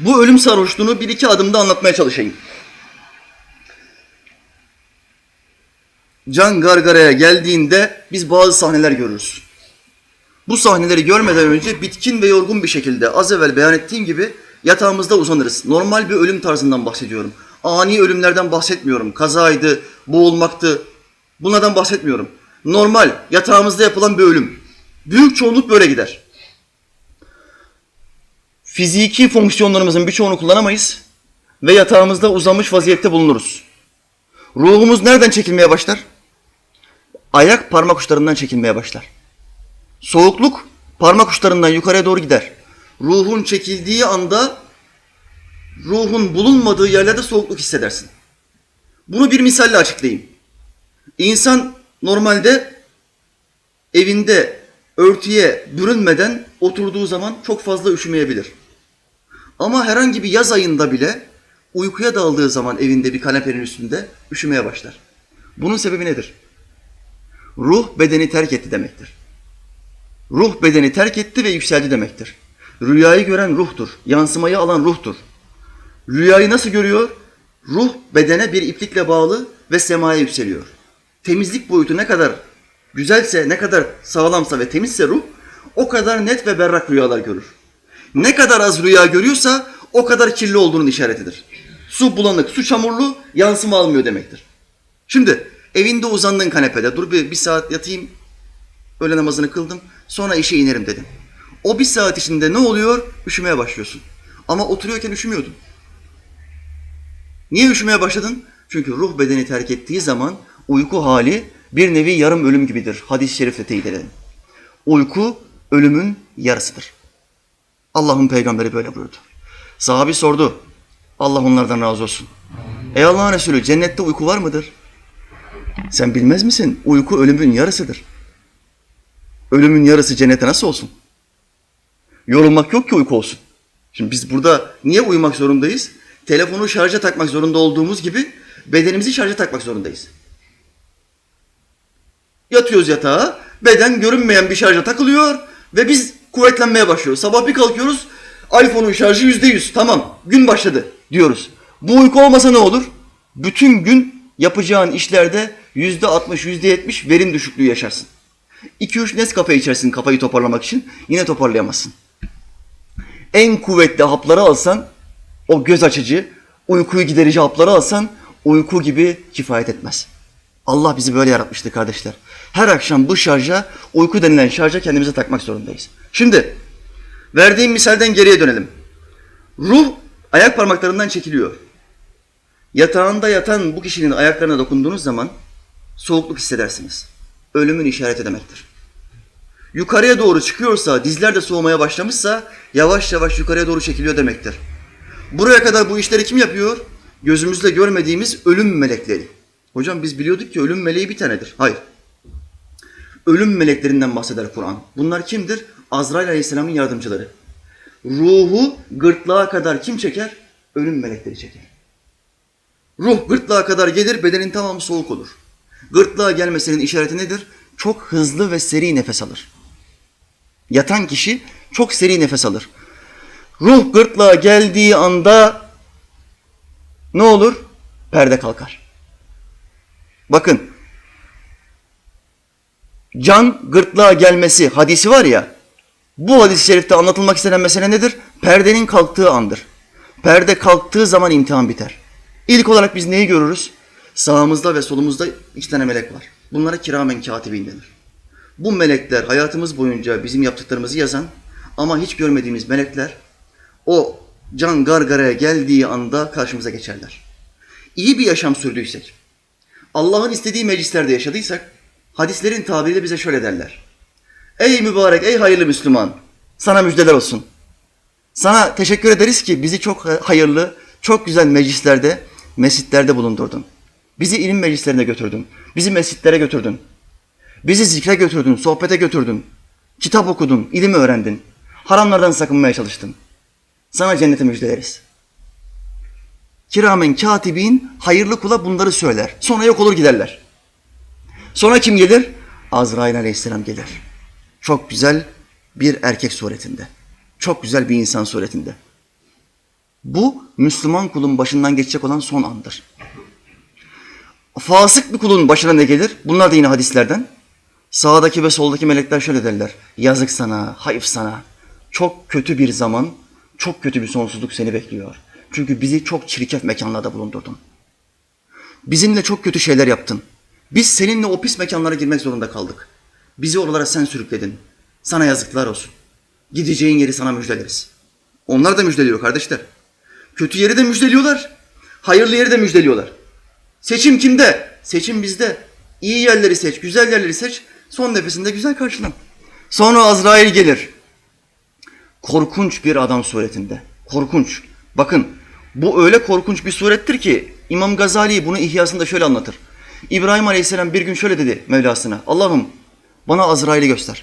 Bu ölüm sarhoşluğunu bir iki adımda anlatmaya çalışayım. Can gargaraya geldiğinde biz bazı sahneler görürüz. Bu sahneleri görmeden önce bitkin ve yorgun bir şekilde az evvel beyan ettiğim gibi yatağımızda uzanırız. Normal bir ölüm tarzından bahsediyorum. Ani ölümlerden bahsetmiyorum. Kazaydı, boğulmaktı. Bunlardan bahsetmiyorum. Normal yatağımızda yapılan bir ölüm. Büyük çoğunluk böyle gider. Fiziki fonksiyonlarımızın birçoğunu kullanamayız ve yatağımızda uzanmış vaziyette bulunuruz. Ruhumuz nereden çekilmeye başlar? Ayak parmak uçlarından çekilmeye başlar. Soğukluk parmak uçlarından yukarıya doğru gider. Ruhun çekildiği anda ruhun bulunmadığı yerlerde soğukluk hissedersin. Bunu bir misalle açıklayayım. İnsan normalde evinde örtüye bürünmeden oturduğu zaman çok fazla üşümeyebilir. Ama herhangi bir yaz ayında bile uykuya daldığı zaman evinde bir kanepenin üstünde üşümeye başlar. Bunun sebebi nedir? Ruh bedeni terk etti demektir. Ruh bedeni terk etti ve yükseldi demektir. Rüyayı gören ruhtur. Yansımayı alan ruhtur. Rüyayı nasıl görüyor? Ruh bedene bir iplikle bağlı ve semaya yükseliyor. Temizlik boyutu ne kadar güzelse, ne kadar sağlamsa ve temizse ruh o kadar net ve berrak rüyalar görür. Ne kadar az rüya görüyorsa o kadar kirli olduğunun işaretidir. Su bulanık, su çamurlu, yansıma almıyor demektir. Şimdi evinde uzandığın kanepede dur bir, bir saat yatayım, öğle namazını kıldım, sonra işe inerim dedim. O bir saat içinde ne oluyor? Üşümeye başlıyorsun. Ama oturuyorken üşümüyordun. Niye üşümeye başladın? Çünkü ruh bedeni terk ettiği zaman uyku hali bir nevi yarım ölüm gibidir. Hadis-i şerifle teyit edelim. Uyku ölümün yarısıdır. Allah'ın peygamberi böyle buyurdu. Sahabi sordu. Allah onlardan razı olsun. Ey Allah'ın Resulü cennette uyku var mıdır? Sen bilmez misin? Uyku ölümün yarısıdır. Ölümün yarısı cennete nasıl olsun? Yorulmak yok ki uyku olsun. Şimdi biz burada niye uyumak zorundayız? Telefonu şarja takmak zorunda olduğumuz gibi bedenimizi şarja takmak zorundayız. Yatıyoruz yatağa, beden görünmeyen bir şarja takılıyor ve biz kuvvetlenmeye başlıyoruz. Sabah bir kalkıyoruz, iPhone'un şarjı yüzde yüz, tamam gün başladı diyoruz. Bu uyku olmasa ne olur? Bütün gün yapacağın işlerde yüzde altmış, yüzde yetmiş verim düşüklüğü yaşarsın. 2-3 Nescafe içersin kafayı toparlamak için, yine toparlayamazsın. En kuvvetli hapları alsan, o göz açıcı, uykuyu giderici hapları alsan, uyku gibi kifayet etmez. Allah bizi böyle yaratmıştı kardeşler. Her akşam bu şarja, uyku denilen şarja kendimize takmak zorundayız. Şimdi, verdiğim misalden geriye dönelim. Ruh ayak parmaklarından çekiliyor. Yatağında yatan bu kişinin ayaklarına dokunduğunuz zaman soğukluk hissedersiniz. Ölümün işareti demektir. Yukarıya doğru çıkıyorsa, dizler de soğumaya başlamışsa yavaş yavaş yukarıya doğru çekiliyor demektir. Buraya kadar bu işleri kim yapıyor? Gözümüzle görmediğimiz ölüm melekleri. Hocam biz biliyorduk ki ölüm meleği bir tanedir. Hayır. Ölüm meleklerinden bahseder Kur'an. Bunlar kimdir? Azrail Aleyhisselam'ın yardımcıları. Ruhu gırtlağa kadar kim çeker? Ölüm melekleri çeker. Ruh gırtlağa kadar gelir, bedenin tamamı soğuk olur. Gırtlağa gelmesinin işareti nedir? Çok hızlı ve seri nefes alır. Yatan kişi çok seri nefes alır. Ruh gırtlağa geldiği anda ne olur? Perde kalkar. Bakın, can gırtlağa gelmesi hadisi var ya, bu hadis-i şerifte anlatılmak istenen mesele nedir? Perdenin kalktığı andır. Perde kalktığı zaman imtihan biter. İlk olarak biz neyi görürüz? Sağımızda ve solumuzda iki tane melek var. Bunlara kiramen katibin denir. Bu melekler hayatımız boyunca bizim yaptıklarımızı yazan ama hiç görmediğimiz melekler o can gargaraya geldiği anda karşımıza geçerler. İyi bir yaşam sürdüysek, Allah'ın istediği meclislerde yaşadıysak, hadislerin tabiriyle bize şöyle derler. Ey mübarek, ey hayırlı Müslüman, sana müjdeler olsun. Sana teşekkür ederiz ki bizi çok hayırlı, çok güzel meclislerde, mescitlerde bulundurdun. Bizi ilim meclislerine götürdün. Bizi mescitlere götürdün. Bizi zikre götürdün, sohbete götürdün. Kitap okudun, ilim öğrendin. Haramlardan sakınmaya çalıştın. Sana cenneti müjdeleriz. Kiramen katibin hayırlı kula bunları söyler. Sonra yok olur giderler. Sonra kim gelir? Azrail aleyhisselam gelir. Çok güzel bir erkek suretinde. Çok güzel bir insan suretinde. Bu Müslüman kulun başından geçecek olan son andır. Fasık bir kulun başına ne gelir? Bunlar da yine hadislerden. Sağdaki ve soldaki melekler şöyle derler. Yazık sana, hayıf sana. Çok kötü bir zaman, çok kötü bir sonsuzluk seni bekliyor. Çünkü bizi çok çirkef mekanlarda bulundurdun. Bizimle çok kötü şeyler yaptın. Biz seninle o pis mekanlara girmek zorunda kaldık. Bizi oralara sen sürükledin. Sana yazıklar olsun. Gideceğin yeri sana müjdeleriz. Onlar da müjdeliyor kardeşler. Kötü yeri de müjdeliyorlar. Hayırlı yeri de müjdeliyorlar. Seçim kimde? Seçim bizde. İyi yerleri seç, güzel yerleri seç. Son nefesinde güzel karşılan. Sonra Azrail gelir. Korkunç bir adam suretinde. Korkunç. Bakın bu öyle korkunç bir surettir ki İmam Gazali bunu İhyasında şöyle anlatır. İbrahim Aleyhisselam bir gün şöyle dedi Mevlasına. Allah'ım bana Azrail'i göster.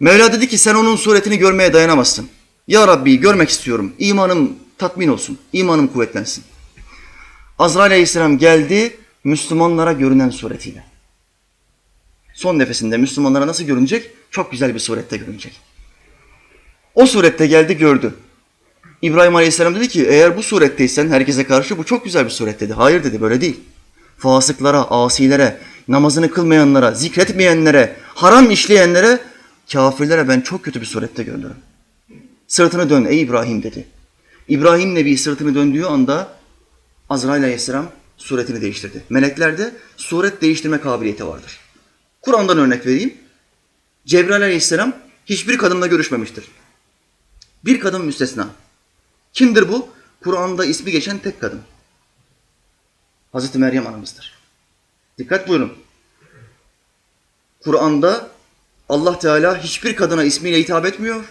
Mevla dedi ki sen onun suretini görmeye dayanamazsın. Ya Rabbi görmek istiyorum. İmanım tatmin olsun. İmanım kuvvetlensin. Azrail Aleyhisselam geldi Müslümanlara görünen suretiyle. Son nefesinde Müslümanlara nasıl görünecek? Çok güzel bir surette görünecek. O surette geldi gördü. İbrahim Aleyhisselam dedi ki eğer bu suretteysen herkese karşı bu çok güzel bir suret dedi. Hayır dedi böyle değil. Fasıklara, asilere, namazını kılmayanlara, zikretmeyenlere, haram işleyenlere, kafirlere ben çok kötü bir surette görünürüm. Sırtını dön ey İbrahim dedi. İbrahim Nebi sırtını döndüğü anda Azrail Aleyhisselam suretini değiştirdi. Meleklerde suret değiştirme kabiliyeti vardır. Kur'an'dan örnek vereyim. Cebrail Aleyhisselam hiçbir kadınla görüşmemiştir. Bir kadın müstesna. Kimdir bu? Kur'an'da ismi geçen tek kadın. Hazreti Meryem anamızdır. Dikkat buyurun. Kur'an'da Allah Teala hiçbir kadına ismiyle hitap etmiyor.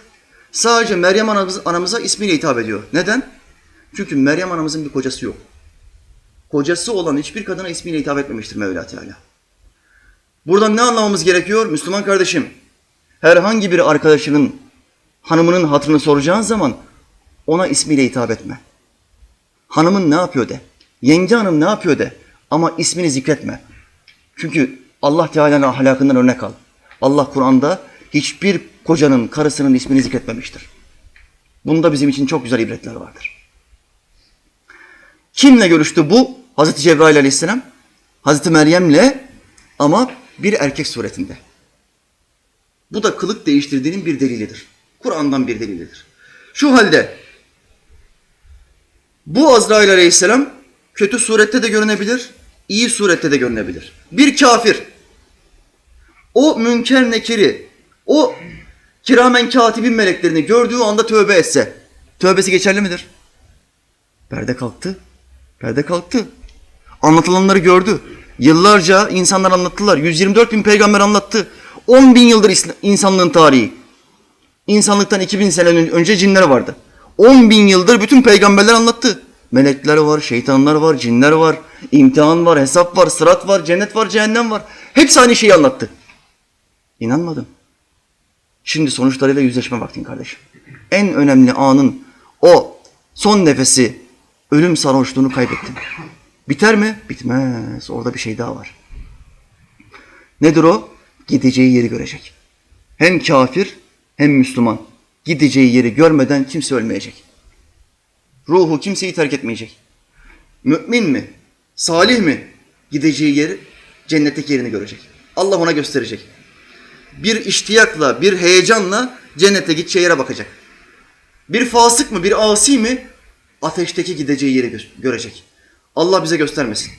Sadece Meryem anamız, anamıza ismiyle hitap ediyor. Neden? Çünkü Meryem anamızın bir kocası yok. Kocası olan hiçbir kadına ismiyle hitap etmemiştir Mevla Teala. Buradan ne anlamamız gerekiyor? Müslüman kardeşim, herhangi bir arkadaşının hanımının hatırını soracağın zaman ona ismiyle hitap etme. Hanımın ne yapıyor de. Yenge hanım ne yapıyor de. Ama ismini zikretme. Çünkü Allah Teala'nın ahlakından örnek al. Allah Kur'an'da hiçbir kocanın, karısının ismini zikretmemiştir. Bunda bizim için çok güzel ibretler vardır. Kimle görüştü bu? Hazreti Cebrail aleyhisselam. Hazreti Meryem'le ama bir erkek suretinde. Bu da kılık değiştirdiğinin bir delilidir. Kur'an'dan bir delilidir. Şu halde bu Azrail aleyhisselam kötü surette de görünebilir, iyi surette de görünebilir. Bir kafir o münker nekiri, o kiramen katibin meleklerini gördüğü anda tövbe etse, tövbesi geçerli midir? Perde kalktı, perde kalktı. Anlatılanları gördü. Yıllarca insanlar anlattılar. 124 bin peygamber anlattı. 10 bin yıldır insanlığın tarihi. İnsanlıktan 2000 sene önce cinler vardı. 10 bin yıldır bütün peygamberler anlattı. Melekler var, şeytanlar var, cinler var, imtihan var, hesap var, sırat var, cennet var, cehennem var. Hepsi aynı şeyi anlattı. İnanmadım. Şimdi sonuçlarıyla yüzleşme vaktin kardeşim. En önemli anın o son nefesi ölüm sarhoşluğunu kaybettin. Biter mi? Bitmez. Orada bir şey daha var. Nedir o? Gideceği yeri görecek. Hem kafir hem Müslüman. Gideceği yeri görmeden kimse ölmeyecek. Ruhu kimseyi terk etmeyecek. Mümin mi? Salih mi? Gideceği yeri cennetteki yerini görecek. Allah ona gösterecek. Bir iştiyakla, bir heyecanla cennete gideceği yere bakacak. Bir fasık mı, bir asi mi? Ateşteki gideceği yeri gö- görecek. Allah bize göstermesin.